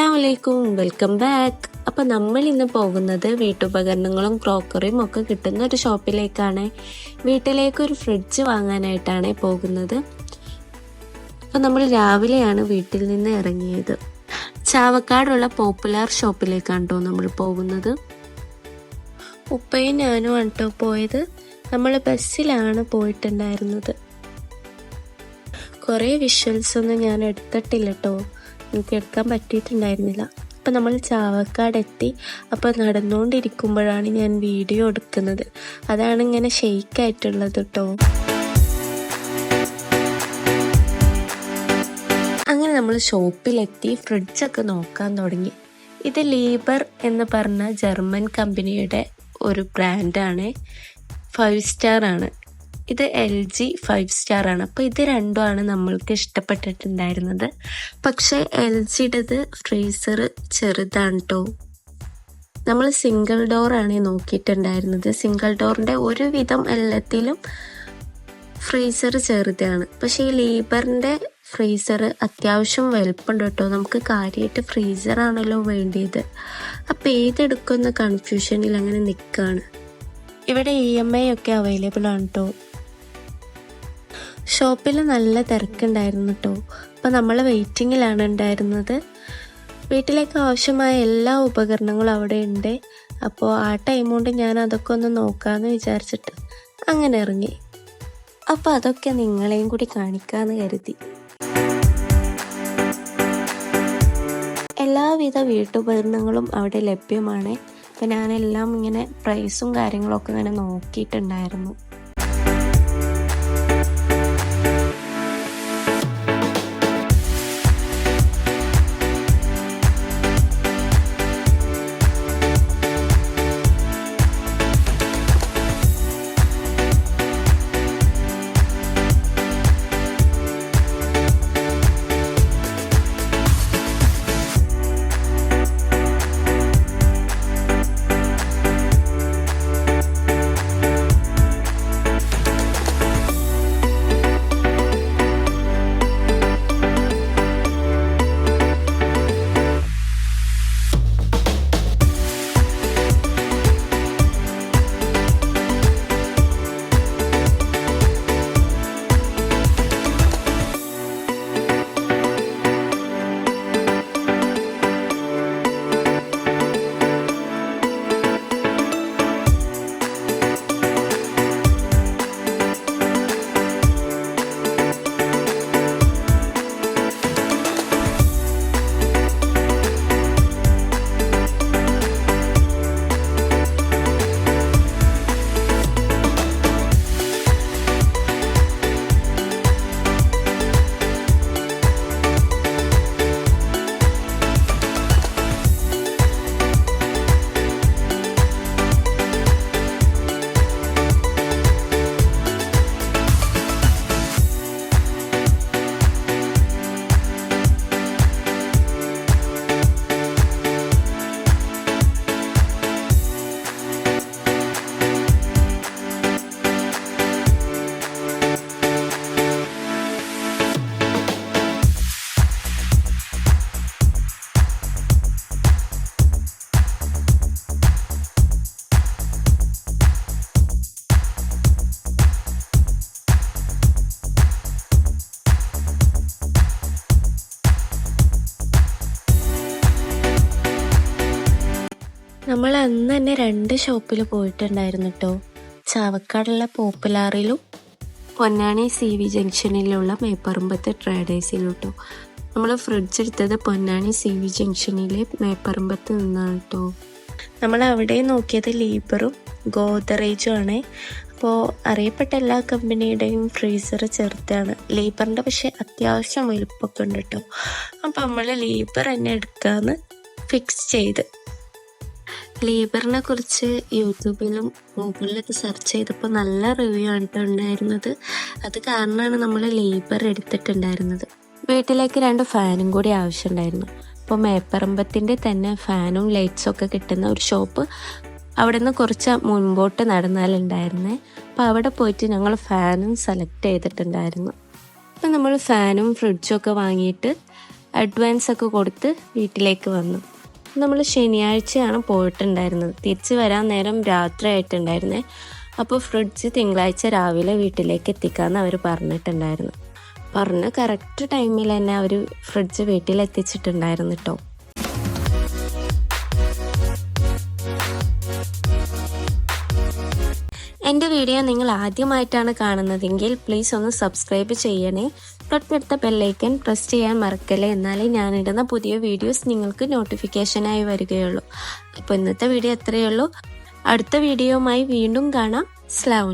അസ്സാം വലൈക്കും welcome back. അപ്പോൾ നമ്മൾ ഇന്ന് പോകുന്നത് വീട്ടുപകരണങ്ങളും ക്രോക്കറിയും ഒക്കെ കിട്ടുന്ന ഒരു ഷോപ്പിലേക്കാണ്. വീട്ടിലേക്ക് ഒരു ഫ്രിഡ്ജ് വാങ്ങാനായിട്ടാണ് പോകുന്നത്. അപ്പോൾ നമ്മൾ രാവിലെയാണ് വീട്ടിൽ നിന്ന് ഇറങ്ങിയത്. ചാവക്കാടുള്ള പോപ്പുലർ ഷോപ്പിലേക്കാണ് കേട്ടോ നമ്മൾ പോകുന്നത്. ഉപ്പയും ഞാനും ആണ് കേട്ടോ പോയത്. നമ്മൾ ബസ്സിലാണ് പോയിട്ടുണ്ടായിരുന്നത്. കുറേ വിഷ്വൽസ് ഒന്നും ഞാൻ എടുത്തിട്ടില്ല കേട്ടോ എനിക്ക് എടുക്കാൻ പറ്റിയിട്ടുണ്ടായിരുന്നില്ല. അപ്പം നമ്മൾ ചാവക്കാട് എത്തി അപ്പം നടന്നുകൊണ്ടിരിക്കുമ്പോഴാണ് ഞാൻ വീഡിയോ എടുക്കുന്നത്. അതാണ് ഇങ്ങനെ ഷെയ്ക്ക് ആയിട്ടുള്ളത് കേട്ടോ അങ്ങനെ നമ്മൾ ഷോപ്പിലെത്തി. ഫ്രിഡ്ജൊക്കെ നോക്കാൻ തുടങ്ങി. ഇത് ലീബർ എന്ന് പറഞ്ഞ ജർമ്മൻ കമ്പനിയുടെ ഒരു ബ്രാൻഡാണ്. ഫൈവ് സ്റ്റാർ ആണ്. ഇത് എൽ ജി ഫൈവ് സ്റ്റാർ ആണ്. അപ്പോൾ ഇത് രണ്ടുമാണ് നമ്മൾക്ക് ഇഷ്ടപ്പെട്ടിട്ടുണ്ടായിരുന്നത്. പക്ഷേ എൽ ജിയുടേത് ഫ്രീസർ ചെറുതാണ് കേട്ടോ നമ്മൾ സിംഗിൾ ഡോർ ആണ് നോക്കിയിട്ടുണ്ടായിരുന്നത്. സിംഗിൾ ഡോറിന്റെ ഒരുവിധം എല്ലാത്തിലും ഫ്രീസർ ചെറുതാണ്. പക്ഷേ ഈ ലീബറിന്റെ ഫ്രീസർ അത്യാവശ്യം വലുപ്പുണ്ട് കേട്ടോ നമുക്ക് കാര്യമായിട്ട് ഫ്രീസറാണല്ലോ വേണ്ടിയത്. അപ്പോൾ ഏതെടുക്കുന്ന കൺഫ്യൂഷനിൽ അങ്ങനെ നിൽക്കുകയാണ് ഇവിടെ ഇ എം ഐ ഒക്കെ അവൈലബിൾ ആണ് കേട്ടോ ഷോപ്പിൽ നല്ല തിരക്കുണ്ടായിരുന്നു കേട്ടോ അപ്പോൾ നമ്മൾ വെയിറ്റിങ്ങിലാണ് ഉണ്ടായിരുന്നത്. വീട്ടിലേക്ക് ആവശ്യമായ എല്ലാ ഉപകരണങ്ങളും അവിടെ ഉണ്ട്. അപ്പോൾ ആ ടൈം കൊണ്ട് ഞാൻ അതൊക്കെ ഒന്ന് നോക്കാമെന്ന് വിചാരിച്ചിട്ട് അങ്ങനെ ഇറങ്ങി. അപ്പോൾ അതൊക്കെ നിങ്ങളെയും കൂടി കാണിക്കാമെന്ന് കരുതി. എല്ലാവിധ വീട്ടുപകരണങ്ങളും അവിടെ ലഭ്യമാണ്. അപ്പം ഞാനെല്ലാം ഇങ്ങനെ പ്രൈസും കാര്യങ്ങളൊക്കെ ഇങ്ങനെ നോക്കിയിട്ടുണ്ടായിരുന്നു. നമ്മൾ അന്ന് തന്നെ രണ്ട് ഷോപ്പിൽ പോയിട്ടുണ്ടായിരുന്നു കേട്ടോ ചാവക്കാടുള്ള പോപ്പുലാറിലും പൊന്നാണി സി വി ജംഗ്ഷനിലുള്ള മേപ്പറമ്പത്ത് ട്രേഡേഴ്സിലും കേട്ടോ നമ്മൾ ഫ്രിഡ്ജ് എടുത്തത് പൊന്നാണി സി വി ജംഗ്ഷനിലെ മേപ്പറമ്പത്ത് നിന്നാണ് കേട്ടോ നമ്മൾ അവിടെ നോക്കിയത് ലീബറും ഗോദറേജും ആണ്. അപ്പോൾ അറിയപ്പെട്ട എല്ലാ കമ്പനിയുടെയും ഫ്രീസർ ചെറുതാണ്. ലീബറിന്റെ പക്ഷേ അത്യാവശ്യം വലുപ്പമൊക്കെ ഉണ്ട് കേട്ടോ അപ്പോൾ നമ്മൾ ലീബർ തന്നെ എടുക്കാമെന്ന് ഫിക്സ് ചെയ്ത്. ലീബറിനെ കുറിച്ച് യൂട്യൂബിലും ഗൂഗിളിലൊക്കെ സെർച്ച് ചെയ്തപ്പോൾ നല്ല റിവ്യൂ ആണ് ഉണ്ടായിരുന്നത്. അത് കാരണമാണ് നമ്മൾ ലേബർ എടുത്തിട്ടുണ്ടായിരുന്നത്. വീട്ടിലേക്ക് രണ്ട് ഫാനും കൂടി ആവശ്യമുണ്ടായിരുന്നു. അപ്പോൾ മേപ്പറമ്പത്തിന്റെ തന്നെ ഫാനും ലൈറ്റ്സും ഒക്കെ കിട്ടുന്ന ഒരു ഷോപ്പ് അവിടെ നിന്ന് കുറച്ച് മുൻപോട്ട് നടന്നാലുണ്ടായിരുന്നേ. അപ്പോൾ അവിടെ പോയിട്ട് ഞങ്ങൾ ഫാനും സെലക്ട് ചെയ്തിട്ടുണ്ടായിരുന്നു. അപ്പം നമ്മൾ ഫാനും ഫ്രിഡ്ജും ഒക്കെ വാങ്ങിയിട്ട് അഡ്വാൻസ് ഒക്കെ കൊടുത്ത് വീട്ടിലേക്ക് വന്നു. നമ്മൾ ശനിയാഴ്ചയാണ് പോയിട്ടുണ്ടായിരുന്നത്. തിരിച്ചു വരാൻ നേരം രാത്രി ആയിട്ടുണ്ടായിരുന്നേ അപ്പോൾ ഫ്രിഡ്ജ് തിങ്കളാഴ്ച രാവിലെ വീട്ടിലേക്ക് എത്തിക്കാമെന്ന് അവർ പറഞ്ഞിട്ടുണ്ടായിരുന്നു. പറഞ്ഞ കറക്റ്റ് ടൈമിൽ തന്നെ അവർ ഫ്രിഡ്ജ് വീട്ടിൽ എത്തിച്ചിട്ടുണ്ടായിരുന്നു കേട്ടോ. എന്റെ വീഡിയോ നിങ്ങൾ ആദ്യമായിട്ടാണ് കാണുന്നതെങ്കിൽ പ്ലീസ് ഒന്ന് സബ്സ്ക്രൈബ് ചെയ്യണേ. തൊട്ടടുത്ത ബെല്ലൈക്കൻ പ്രസ് ചെയ്യാൻ മറക്കല്ലേ? എന്നാലേ ഞാനിടുന്ന പുതിയ വീഡിയോസ് നിങ്ങൾക്ക് നോട്ടിഫിക്കേഷനായി വരികയുള്ളൂ. അപ്പോൾ ഇന്നത്തെ വീഡിയോ എത്രയേ ഉള്ളൂ. അടുത്ത വീഡിയോയുമായി വീണ്ടും കാണാം. അസ്സാം